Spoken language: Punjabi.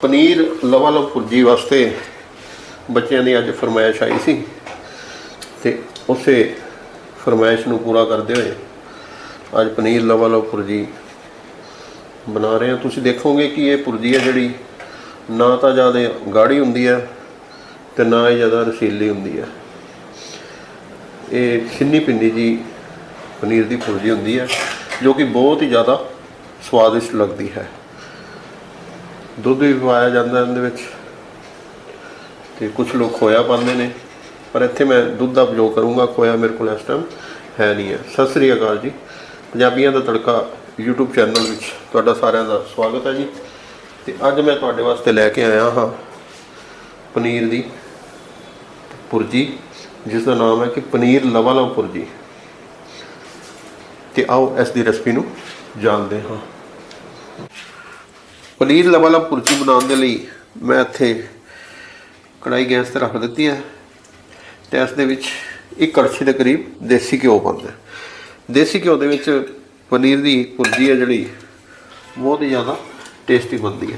ਪਨੀਰ ਲਵਾ ਲਵ ਭੁਰਜੀ ਵਾਸਤੇ ਬੱਚਿਆਂ ਦੀ ਅੱਜ ਫਰਮਾਇਸ਼ ਆਈ ਸੀ ਤੇ ਉਸੇ ਫਰਮਾਇਸ਼ ਨੂੰ ਪੂਰਾ ਕਰਦੇ ਹੋਏ ਅੱਜ ਪਨੀਰ ਲਵਾ ਲਵ ਭੁਰਜੀ ਬਣਾ ਰਹੇ ਹਾਂ। ਤੁਸੀਂ ਦੇਖੋਗੇ ਕਿ ਇਹ ਪੁਰਜੀ ਹੈ ਜਿਹੜੀ ਨਾ ਤਾਂ ਜ਼ਿਆਦਾ ਗਾੜੀ ਹੁੰਦੀ ਹੈ ਤੇ ਨਾ ਹੀ ਜ਼ਿਆਦਾ ਰਸੀਲੀ ਹੁੰਦੀ ਹੈ। ਇਹ ਛਿੰਨੀ ਪਿੰਨੀ ਜੀ ਪਨੀਰ ਦੀ ਪੁਰਜੀ ਹੁੰਦੀ ਹੈ ਜੋ ਕਿ ਬਹੁਤ ਹੀ ਜ਼ਿਆਦਾ ਸਵਾਦਿਸ਼ਟ ਲੱਗਦੀ ਹੈ। ਦੁੱਧ ਵੀ ਪਾਇਆ ਜਾਂਦਾ ਇਹਦੇ ਵਿੱਚ। ਤੇ ਕੁਝ ਲੋਕ ਖੋਇਆ ਪਾਉਂਦੇ ਨੇ। ਪਰ ਇੱਥੇ ਮੈਂ ਦੁੱਧ ਦਾ ਉਪਯੋਗ ਕਰੂੰਗਾ, ਖੋਇਆ ਮੇਰੇ ਕੋਲ ਇਸ ਟਾਈਮ ਹੈ ਨਹੀਂ ਹੈ। ਸਤਿ ਸ੍ਰੀ ਅਕਾਲ ਜੀ। ਪੰਜਾਬੀਆਂ ਦਾ ਤੜਕਾ YouTube ਚੈਨਲ ਵਿੱਚ ਤੁਹਾਡਾ ਸਾਰਿਆਂ ਦਾ ਸਵਾਗਤ ਹੈ ਜੀ। ਤੇ ਅੱਜ ਮੈਂ ਤੁਹਾਡੇ ਵਾਸਤੇ ਲੈ ਕੇ ਆਇਆ ਹਾਂ ਪਨੀਰ ਦੀ ਪੁਰਜੀ, ਜਿਸ ਦਾ ਨਾਮ ਹੈ ਕਿ ਪਨੀਰ ਲਵਾ ਲਵ ਪੁਰਜੀ। ਤੇ ਆਓ ਇਸ ਦੀ ਰੈਸਪੀ ਨੂੰ ਜਾਣਦੇ ਹਾਂ। ਪਨੀਰ ਲਵਾ ਲਵ ਪੁਰਜੀ ਬਣਾਉਣ ਦੇ ਲਈ, ਮੈਂ ਇੱਥੇ ਕੜਾਈ ਗੈਸ ਤੇ ਰੱਖ ਦਿੱਤੀ ਹੈ ਤੇ ਇਸ ਦੇ ਵਿੱਚ ਇੱਕ ਕੜਛੀ ਦੇ ਕਰੀਬ ਦੇਸੀ ਘਿਓ ਪਾਉਂਦਾ ਦੇਸੀ ਘਿਓ ਦੇ ਵਿੱਚ ਪਨੀਰ ਦੀ ਪੁਰਜੀ ਹੈ ਜਿਹੜੀ, ਬਹੁਤ ਹੀ ਜ਼ਿਆਦਾ ਟੇਸਟੀ ਬਣਦੀ ਹੈ।